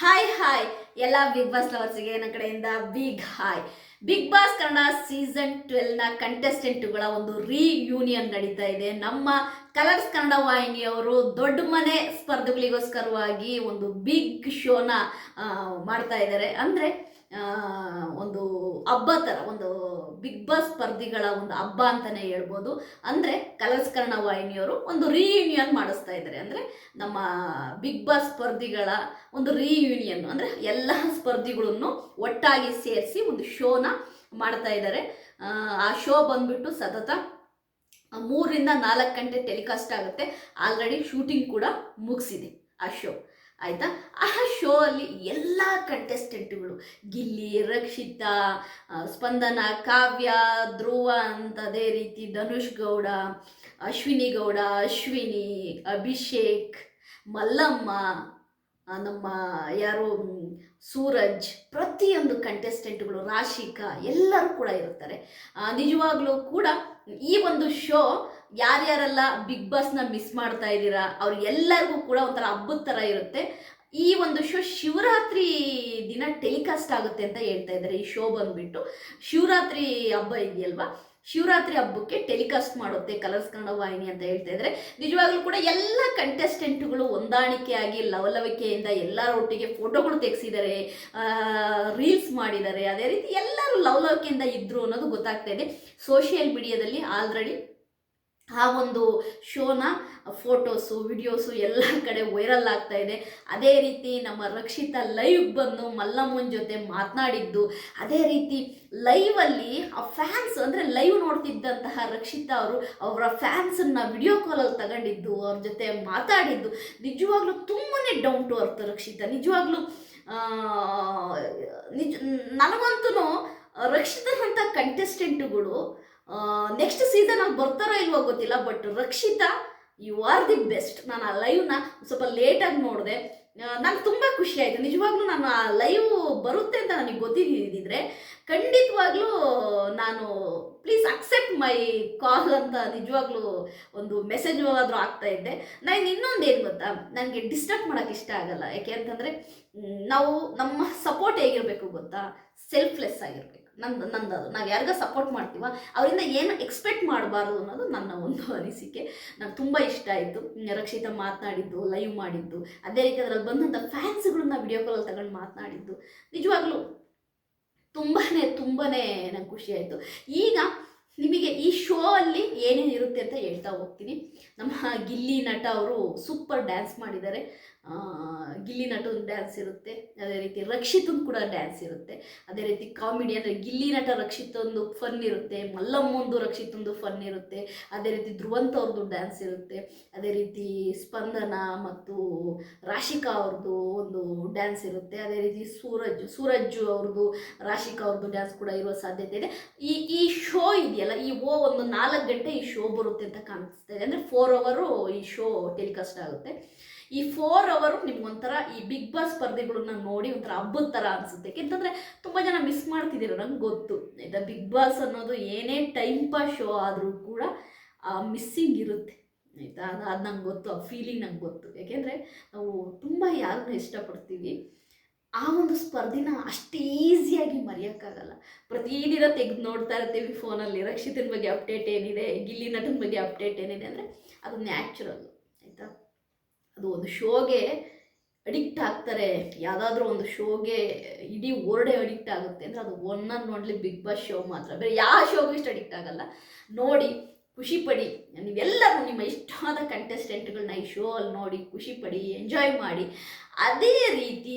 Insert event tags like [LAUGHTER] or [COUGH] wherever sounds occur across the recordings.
Hi hi ಎಲ್ಲ big boss ಲವರ್ಸ್ಗೆ ನನ್ನ ಕಡೆಯಿಂದ big hi big boss Kannada season ಟ್ವೆಲ್ನ ಕಂಟೆಸ್ಟೆಂಟ್ಗಳ ಒಂದು ರಿಯೂನಿಯನ್ ನಡೀತಾ ಇದೆ. ನಮ್ಮ ಕಲರ್ಸ್ ಕನ್ನಡ ವಾಹಿನಿಯವರು ದೊಡ್ಡ ಮನೆ ಸ್ಪರ್ಧೆಗಳಿಗೋಸ್ಕರವಾಗಿ ಒಂದು ಬಿಗ್ ಶೋನ ಮಾಡ್ತಾ ಇದ್ದಾರೆ. ಅಂದರೆ ಒಂದು ಹಬ್ಬ ಥರ ಒಂದು ಬಿಗ್ ಬಾಸ್ ಸ್ಪರ್ಧಿಗಳ ಒಂದು ಹಬ್ಬ ಅಂತಲೇ ಹೇಳ್ಬೋದು. ಅಂದರೆ ಕಲರ್ಸ್ ಕನ್ನಡ ವಾಹಿನಿಯವರು ಒಂದು ರೀಯೂನಿಯನ್ ಮಾಡಿಸ್ತಾ ಇದ್ದಾರೆ. ಅಂದರೆ ನಮ್ಮ ಬಿಗ್ ಬಾಸ್ ಸ್ಪರ್ಧಿಗಳ ಒಂದು ರೀಯೂನಿಯನ್ ಅಂದರೆ ಎಲ್ಲ ಸ್ಪರ್ಧಿಗಳನ್ನು ಒಟ್ಟಾಗಿ ಸೇರಿಸಿ ಒಂದು ಶೋನ ಮಾಡ್ತಾ ಇದ್ದಾರೆ. ಆ ಶೋ ಬಂದ್ಬಿಟ್ಟು ಸತತ ಮೂರರಿಂದ ನಾಲ್ಕು ಗಂಟೆ ಟೆಲಿಕಾಸ್ಟ್ ಆಗುತ್ತೆ. ಆಲ್ರೆಡಿ ಶೂಟಿಂಗ್ ಕೂಡ ಮುಗಿಸಿದೆ ಆ ಶೋ. ಆಯಿತಾ? ಆ ಶೋ ಅಲ್ಲಿ ಎಲ್ಲ ಕಂಟೆಸ್ಟೆಂಟ್ಗಳು ಗಿಲ್ಲಿ, ರಕ್ಷಿತಾ ಸ್ಪಂದನ, ಕಾವ್ಯ, ಧ್ರುವ ಅಂತ ಅದೇ ರೀತಿ ಧನುಷ್ ಗೌಡ, ಅಶ್ವಿನಿ ಗೌಡ, ಅಶ್ವಿನಿ, ಅಭಿಷೇಕ್, ಮಲ್ಲಮ್ಮ ನಮ್ಮ ಯಾರು ಸೂರಜ್ ಪ್ರತಿಯೊಂದು ಕಂಟೆಸ್ಟೆಂಟ್ಗಳು ರಾಶಿಕಾ ಎಲ್ಲರೂ ಕೂಡ ಇರ್ತಾರೆ. ನಿಜವಾಗ್ಲೂ ಕೂಡ ಈ ಒಂದು ಶೋ ಯಾರ್ಯಾರೆಲ್ಲ ಬಿಗ್ ಬಾಸ್ನ ಮಿಸ್ ಮಾಡ್ತಾ ಇದ್ದೀರಾ ಎಲ್ಲರಿಗೂ ಕೂಡ ಒಂಥರ ಹಬ್ಬದ ಥರ ಇರುತ್ತೆ. ಈ ಒಂದು ಶೋ ಶಿವರಾತ್ರಿ ದಿನ ಟೆಲಿಕಾಸ್ಟ್ ಆಗುತ್ತೆ ಅಂತ ಹೇಳ್ತಾ ಇದ್ದಾರೆ, ಈ ಶೋ ಬಂದ್ಬಿಟ್ಟು. ಶಿವರಾತ್ರಿ ಹಬ್ಬ ಇದೆಯಲ್ವಾ? ಶಿವರಾತ್ರಿ ಹಬ್ಬಕ್ಕೆ ಟೆಲಿಕಾಸ್ಟ್ ಮಾಡುತ್ತೆ ಕಲರ್ಸ್ ಕನ್ನಡ ವಾಹಿನಿ ಅಂತ ಹೇಳ್ತಾ ಇದ್ರೆ. ನಿಜವಾಗ್ಲೂ ಕೂಡ ಎಲ್ಲ ಕಂಟೆಸ್ಟೆಂಟ್ಗಳು ಹೊಂದಾಣಿಕೆಯಾಗಿ, ಲವಲವಿಕೆಯಿಂದ ಎಲ್ಲರ ಒಟ್ಟಿಗೆ ಫೋಟೋಗಳು ತೆಗೆಸಿದ್ದಾರೆ ರೀಲ್ಸ್ ಮಾಡಿದ್ದಾರೆ. ಅದೇ ರೀತಿ ಎಲ್ಲರೂ ಲವಲವಿಕೆಯಿಂದ ಇದ್ರು ಅನ್ನೋದು ಗೊತ್ತಾಗ್ತಾ ಇದೆ. ಸೋಷಿಯಲ್ ಮೀಡಿಯಾದಲ್ಲಿ ಆಲ್ರೆಡಿ ಆ ಒಂದು ಶೋನ ಫೋಟೋಸು ವಿಡಿಯೋಸು ಎಲ್ಲ ಕಡೆ ವೈರಲ್ ಆಗ್ತಾ ಇದೆ. ಅದೇ ರೀತಿ ನಮ್ಮ ರಕ್ಷಿತಾ ಲೈವ್ ಬಂದು ಮಲ್ಲಮ್ಮನ ಜೊತೆ ಮಾತನಾಡಿದ್ದು, ಅದೇ ರೀತಿ ಲೈವಲ್ಲಿ ಆ ಫ್ಯಾನ್ಸ್ ಅಂದರೆ ಲೈವ್ ನೋಡ್ತಿದ್ದಂತಹ ರಕ್ಷಿತಾ ಅವರು ಅವರ ಫ್ಯಾನ್ಸನ್ನು ವಿಡಿಯೋ ಕಾಲಲ್ಲಿ ತಗೊಂಡಿದ್ದು, ಅವ್ರ ಜೊತೆ ಮಾತಾಡಿದ್ದು. ನಿಜವಾಗ್ಲೂ ತುಂಬಾ ಡೌನ್ ಟು ಅರ್ತ್ ರಕ್ಷಿತಾ. ನಿಜವಾಗ್ಲೂ ನಿಜ ನನಗಂತೂ ರಕ್ಷಿತನಂಥ ಕಂಟೆಸ್ಟೆಂಟುಗಳು ನೆಕ್ಸ್ಟ್ ಸೀಸನಲ್ಲಿ ಬರ್ತಾರೋ ಇಲ್ವೋ ಗೊತ್ತಿಲ್ಲ but Rakshita you are the best ನಾನು ಆ ಲೈವ್ನ ಸ್ವಲ್ಪ ಲೇಟಾಗಿ ನೋಡಿದೆ. ನನಗೆ ತುಂಬ ಖುಷಿ ಆಯಿತು. ನಿಜವಾಗ್ಲೂ ನಾನು ಆ ಲೈವ್ ಬರುತ್ತೆ ಅಂತ ನನಗೆ ಗೊತ್ತಿದ್ದಿದ್ರೆ ಖಂಡಿತವಾಗ್ಲೂ ನಾನು ಪ್ಲೀಸ್ ಅಕ್ಸೆಪ್ಟ್ ಮೈ ಕಾಲ್ ಅಂತ ನಿಜವಾಗ್ಲೂ ಒಂದು ಮೆಸೇಜ್ ಆದರೂ ಆಗ್ತಾ ಇದ್ದೆ. ನಾನು ಇನ್ನೊಂದು ಏನು ಗೊತ್ತಾ? ನನಗೆ ಡಿಸ್ಟರ್ಬ್ ಮಾಡೋಕ್ಕೆ ಇಷ್ಟ ಆಗಲ್ಲ. ಯಾಕೆ ಅಂತಂದರೆ ನಾವು ನಮ್ಮ ಸಪೋರ್ಟ್ ಹೇಗಿರಬೇಕು ಗೊತ್ತಾ? ಸೆಲ್ಫ್ಲೆಸ್ ಆಗಿರಬೇಕು. ನಂದು ನಂದು ಅದು. ನಾವು ಯಾರಿಗ ಸಪೋರ್ಟ್ ಮಾಡ್ತೀವ, ಅವರಿಂದ ಏನು ಎಕ್ಸ್ಪೆಕ್ಟ್ ಮಾಡಬಾರ್ದು ಅನ್ನೋದು ನನ್ನ ಒಂದು [LAUGHS] ಅನಿಸಿಕೆ. ನಂಗೆ ತುಂಬ ಇಷ್ಟ ಆಯಿತು. ರಕ್ಷಿತ ಮಾತನಾಡಿದ್ದು ಲೈವ್ ಮಾಡಿದ್ದು. ಅದೇ ರೀತಿ ಅದ್ರಲ್ಲಿ ಬಂದಂಥ ಫ್ಯಾನ್ಸ್ಗಳನ್ನ ವಿಡಿಯೋ ಕಾಲಲ್ಲಿ ತಗೊಂಡು ಮಾತನಾಡಿದ್ದು. ನಿಜವಾಗ್ಲೂ ತುಂಬಾ ತುಂಬಾ ನಂಗೆ ಖುಷಿ ಆಯಿತು. ಈಗ ನಿಮಗೆ ಈ ಶೋ ಅಲ್ಲಿ ಏನೇನು ಇರುತ್ತೆ ಅಂತ ಹೇಳ್ತಾ ಹೋಗ್ತೀನಿ. ನಮ್ಮ ಗಿಲ್ಲಿ ನಟ ಅವರು ಸೂಪರ್ ಡ್ಯಾನ್ಸ್ ಮಾಡಿದ್ದಾರೆ. ಗಿಲ್ಲಿ ನಟದ ಡ್ಯಾನ್ಸ್ ಇರುತ್ತೆ. ಅದೇ ರೀತಿ ರಕ್ಷಿತನ್ ಕೂಡ ಡ್ಯಾನ್ಸ್ ಇರುತ್ತೆ. ಅದೇ ರೀತಿ ಕಾಮಿಡಿ ಅಂದರೆ ಗಿಲ್ಲಿ ನಟ ರಕ್ಷಿತೊಂದು ಫನ್ ಇರುತ್ತೆ. ಮಲ್ಲಮ್ಮಂದು ರಕ್ಷಿತಂದು ಫನ್ ಇರುತ್ತೆ. ಅದೇ ರೀತಿ ಧ್ರುವಂತ ಅವ್ರದ್ದು ಡ್ಯಾನ್ಸ್ ಇರುತ್ತೆ. ಅದೇ ರೀತಿ ಸ್ಪಂದನ ಮತ್ತು ರಾಶಿಕಾ ಅವ್ರದ್ದು ಒಂದು ಡ್ಯಾನ್ಸ್ ಇರುತ್ತೆ. ಅದೇ ರೀತಿ ಸೂರಜ್ ಸೂರಜ್ ಅವ್ರದ್ದು ರಾಶಿಕಾ ಅವ್ರದ್ದು ಡ್ಯಾನ್ಸ್ ಕೂಡ ಇರೋ ಸಾಧ್ಯತೆ ಇದೆ. ಈ ಈ ಶೋ ಇದೆಯಲ್ಲ ಈ ಓ ಒಂದು ನಾಲ್ಕು ಗಂಟೆ ಈ ಶೋ ಬರುತ್ತೆ ಅಂತ ಕಾಣಿಸ್ತಾ ಇದೆ. ಅಂದರೆ ಫೋರ್ ಅವರು ಈ ಶೋ ಟೆಲಿಕಾಸ್ಟ್ ಆಗುತ್ತೆ. ಈ ಫೋರ್ ಅವರು ನಿಮ್ಗೊಂಥರ ಈ ಬಿಗ್ ಬಾಸ್ ಸ್ಪರ್ಧೆಗಳನ್ನ ನೋಡಿ ಒಂಥರ ಹಬ್ಬದ ಥರ ಅನಿಸುತ್ತೆ. ಯಾಕೆಂತಂದರೆ ತುಂಬ ಜನ ಮಿಸ್ ಮಾಡ್ತಿದ್ದೀರ, ನಂಗೆ ಗೊತ್ತು. ಆಯಿತಾ ಬಿಗ್ ಬಾಸ್ ಅನ್ನೋದು ಏನೇ ಟೈಮ್ ಪಾಸ್ ಶೋ ಆದರೂ ಕೂಡ ಮಿಸ್ಸಿಂಗ್ ಇರುತ್ತೆ. ಆಯಿತಾ? ಅದು ಅದು ನಂಗೆ ಗೊತ್ತು, ಆ ಫೀಲಿಂಗ್ ನಂಗೆ ಗೊತ್ತು. ಯಾಕೆಂದರೆ ನಾವು ತುಂಬ ಯಾರನ್ನ ಇಷ್ಟಪಡ್ತೀವಿ. ಆ ಒಂದು ಸ್ಪರ್ಧೆನ ಅಷ್ಟು ಈಸಿಯಾಗಿ ಮರೆಯೋಕ್ಕಾಗಲ್ಲ. ಪ್ರತಿದಿನ ತೆಗೆದು ನೋಡ್ತಾ ಇರ್ತೀವಿ ಫೋನಲ್ಲಿ. ರಕ್ಷಿತನ ಬಗ್ಗೆ ಅಪ್ಡೇಟ್ ಏನಿದೆ? ಗಿಲ್ಲಿ ನಟನ ಬಗ್ಗೆ ಅಪ್ಡೇಟ್ ಏನಿದೆ ಅಂದರೆ ಅದು ನ್ಯಾಚುರಲ್ ಆಯಿತಾ? ಅದು ಒಂದು ಶೋಗೆ ಅಡಿಕ್ಟ್ ಆಗ್ತಾರೆ. ಯಾವುದಾದ್ರೂ ಒಂದು ಶೋಗೆ ಇಡೀ ಓರ್ಡೆ ಅಡಿಕ್ಟ್ ಆಗುತ್ತೆ ಅಂದರೆ ಅದು one only big boss show ಮಾತ್ರ. ಬೇರೆ ಯಾವ ಶೋಗೂ ಇಷ್ಟು ಅಡಿಕ್ಟ್ ಆಗಲ್ಲ. ನೋಡಿ ಖುಷಿ ಪಡಿ ನೀವೆಲ್ಲರೂ ನಿಮ್ಮ ಇಷ್ಟವಾದ ಕಂಟೆಸ್ಟೆಂಟ್ಗಳನ್ನ ಈ ಶೋ ಅಲ್ಲಿ ನೋಡಿ ಖುಷಿ ಪಡಿ ಎಂಜಾಯ್ ಮಾಡಿ. ಅದೇ ರೀತಿ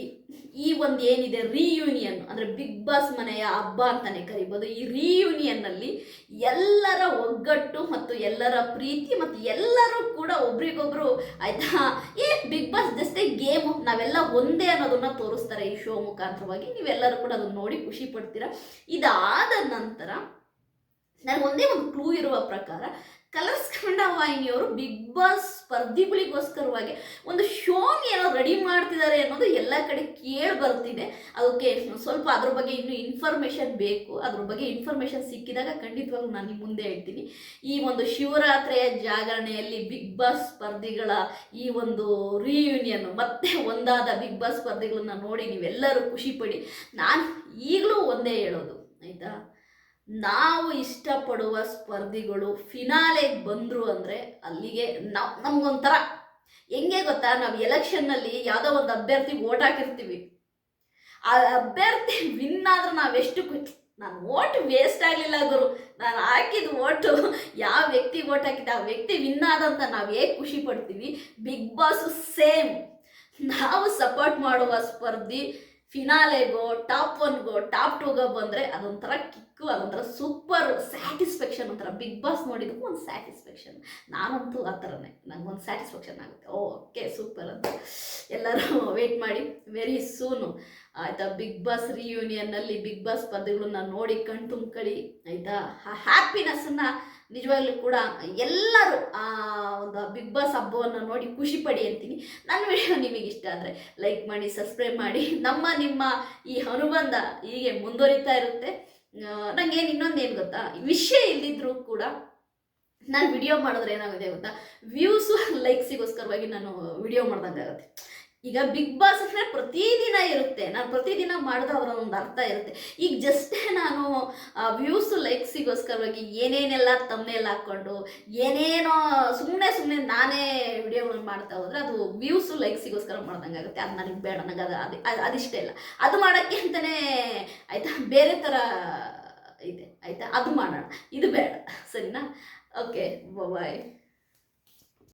ಈ ಒಂದು ಏನಿದೆ ರಿಯೂನಿಯನ್ ಅಂದರೆ ಬಿಗ್ ಬಾಸ್ ಮನೆಯ ಹಬ್ಬ ಅಂತಲೇ ಕರಿಬೋದು. ಈ ರೀಯೂನಿಯನ್ನಲ್ಲಿ ಎಲ್ಲರ ಒಗ್ಗಟ್ಟು ಮತ್ತು ಎಲ್ಲರ ಪ್ರೀತಿ ಮತ್ತು ಎಲ್ಲರೂ ಕೂಡ ಒಬ್ರಿಗೊಬ್ರು ಆಯಿತಾ, ಏ ಬಿಗ್ ಬಾಸ್ ಜಸ್ಟೇ ಗೇಮು ನಾವೆಲ್ಲ ಒಂದೇ ಅನ್ನೋದನ್ನ ತೋರಿಸ್ತಾರೆ ಈ ಶೋ ಮುಖಾಂತರವಾಗಿ. ನೀವೆಲ್ಲರೂ ಕೂಡ ಅದನ್ನು ನೋಡಿ ಖುಷಿ ಪಡ್ತೀರಾ? ಇದಾದ ನಂತರ ನನಗೆ ಒಂದೇ ಒಂದು ಕ್ಲೂ ಇರುವ ಪ್ರಕಾರ ಕಲರ್ಸ್ ಕನ್ನಡ ವಾಹಿನಿಯವರು ಬಿಗ್ ಬಾಸ್ ಸ್ಪರ್ಧಿಗಳಿಗೋಸ್ಕರವಾಗಿ ಒಂದು ಶೋನ್ ಏನೋ ರೆಡಿ ಮಾಡ್ತಿದ್ದಾರೆ ಅನ್ನೋದು ಎಲ್ಲ ಕಡೆ ಕೇಳಿ ಬರ್ತಿದೆ. ಅದಕ್ಕೆ ಸ್ವಲ್ಪ ಅದ್ರ ಬಗ್ಗೆ ಇನ್ನೂ ಇನ್ಫಾರ್ಮೇಷನ್ ಬೇಕು. ಅದ್ರ ಬಗ್ಗೆ ಇನ್ಫಾರ್ಮೇಷನ್ ಸಿಕ್ಕಿದಾಗ ಖಂಡಿತವಾಗ್ಲೂ ನಾನು ನಿಮ್ಮ ಮುಂದೆ ಹೇಳ್ತೀನಿ. ಈ ಒಂದು ಶಿವರಾತ್ರಿಯ ಜಾಗರಣೆಯಲ್ಲಿ ಬಿಗ್ ಬಾಸ್ ಸ್ಪರ್ಧಿಗಳ ಈ ಒಂದು ರಿಯೂನಿಯನ್ ಮತ್ತೆ ಒಂದಾದ ಬಿಗ್ ಬಾಸ್ ಸ್ಪರ್ಧಿಗಳನ್ನ ನೋಡಿ ನೀವೆಲ್ಲರೂ ಖುಷಿ ಪಡಿ. ನಾನು ಈಗಲೂ ಒಂದೇ ಹೇಳೋದು, ಆಯಿತಾ? ನಾವು ಇಷ್ಟಪಡುವ ಸ್ಪರ್ಧಿಗಳು ಫಿನಾಲೆಗೆ ಬಂದರು ಅಂದರೆ ಅಲ್ಲಿಗೆ ನಾವು ನಮಗೊಂಥರ. ಹೆಂಗೆ ಗೊತ್ತಾ? ನಾವು ಎಲೆಕ್ಷನ್ನಲ್ಲಿ ಯಾವುದೋ ಒಂದು ಅಭ್ಯರ್ಥಿಗೆ ಓಟ್ ಹಾಕಿರ್ತೀವಿ. ಆ ಅಭ್ಯರ್ಥಿ ವಿನ್ ಆದ್ರೆ ನಾವೆಷ್ಟು ನಾನು ಓಟ್ ವೇಸ್ಟ್ ಆಗಲಿಲ್ಲ ಗುರು. ನಾನು ಹಾಕಿದ ಓಟು ಯಾವ ವ್ಯಕ್ತಿ ಓಟ್ ಹಾಕಿದ್ದೆ ಆ ವ್ಯಕ್ತಿ ವಿನ್ ಆದಂತ ನಾವು ಹೇಗೆ ಖುಷಿ ಪಡ್ತೀವಿ? ಬಿಗ್ ಬಾಸ್ ಸೇಮ್ ನಾವು ಸಪೋರ್ಟ್ ಮಾಡುವ ಸ್ಪರ್ಧಿ ಫಿನಾಲೆಗೋ ಟಾಪ್ ಒನ್ಗೋ ಟಾಪ್ ಟೂಗೋ ಬಂದರೆ ಅದೊಂಥರ ಕಿಕ್ಕು ಅದೊಂಥರ ಸೂಪರ್ ಸ್ಯಾಟಿಸ್ಫ್ಯಾಕ್ಷನ್ ಒಂಥರ ಬಿಗ್ ಬಾಸ್ ನೋಡಿದಕ್ಕೂ ಒಂದು ಸ್ಯಾಟಿಸ್ಫ್ಯಾಕ್ಷನ್ ನಾನಂತೂ ಆ ಥರನೇ ನನಗೊಂದು ಸ್ಯಾಟಿಸ್ಫ್ಯಾಕ್ಷನ್ ಆಗುತ್ತೆ. ಓಕೆ ಸೂಪರ್ ಅಂತ. ಎಲ್ಲರೂ ವೇಟ್ ಮಾಡಿ. ವೆರಿ ಸೂನು ಆಯಿತಾ ಬಿಗ್ ಬಾಸ್ ರಿಯೂನಿಯನ್ನಲ್ಲಿ ಬಿಗ್ ಬಾಸ್ ಸ್ಪರ್ಧೆಗಳನ್ನ ನೋಡಿ ಕಣ್ ತುಂಬ್ಕೊಳ್ಳಿ. ಆಯಿತಾ? ಆ ಹ್ಯಾಪಿನೆಸ್ಸನ್ನು ನಿಜವಾಗ್ಲೂ ಕೂಡ ಎಲ್ಲರೂ ಆ ಒಂದು ಬಿಗ್ ಬಾಸ್ ಹಬ್ಬವನ್ನು ನೋಡಿ ಖುಷಿ ಪಡಿ ಅಂತೀನಿ. ನನ್ನ ವಿಡಿಯೋ ನಿಮಗೆ ಇಷ್ಟ ಆದರೆ ಲೈಕ್ ಮಾಡಿ ಸಬ್ಸ್ಕ್ರೈಬ್ ಮಾಡಿ. ನಮ್ಮ, ನಿಮ್ಮ ಈ ಅನುಬಂಧ ಹೀಗೆ ಮುಂದುವರಿತಾ ಇರುತ್ತೆ. ನನಗೇನು ಇನ್ನೊಂದು ಏನು ಗೊತ್ತಾ? ವಿಷಯ ಇಲ್ದಿದ್ರೂ ಕೂಡ ನಾನು ವಿಡಿಯೋ ಮಾಡಿದ್ರೆ ಏನಾಗುತ್ತೆ ಗೊತ್ತಾ? ವ್ಯೂಸು ಲೈಕ್ಸಿಗೋಸ್ಕರವಾಗಿ [LAUGHS] ನಾನು ವಿಡಿಯೋ ಮಾಡ್ದಂಗಾಗುತ್ತೆ. ಈಗ ಬಿಗ್ ಬಾಸ್ ಅಂದರೆ ಪ್ರತಿದಿನ ಇರುತ್ತೆ. ನಾನು ಪ್ರತಿದಿನ ಮಾಡಿದ್ರೆ ಅವರ ಒಂದು ಅರ್ಥ ಇರುತ್ತೆ. ಈಗ ಜಸ್ಟೇ ನಾನು ವ್ಯೂಸ್ ಲೈಕ್ಸಿಗೋಸ್ಕರವಾಗಿ ಏನೇನೆಲ್ಲ ತಮ್ಮನೆಲ್ಲ ಹಾಕ್ಕೊಂಡು, ಏನೇನೋ ಸುಮ್ಮನೆ ಸುಮ್ಮನೆ ನಾನೇ ವಿಡಿಯೋಗಳು ಮಾಡ್ತಾ ಹೋದ್ರೆ ಅದು ವ್ಯೂಸು ಲೈಕ್ಸಿಗೋಸ್ಕರ ಮಾಡ್ದಂಗಾಗುತ್ತೆ. ಅದು ನನಗೆ ಬೇಡ ನನಗೆ ಅದು ಅದು- ಅದಿಷ್ಟ ಇಲ್ಲ. ಅದು ಮಾಡೋಕ್ಕೆ ಅಂತಲೇ ಆಯಿತಾ? ಬೇರೆ ಥರ ಇದೆ. ಆಯಿತಾ? ಅದು ಮಾಡೋಣ. ಇದು ಬೇಡ. ಸರಿನಾ? Okay bye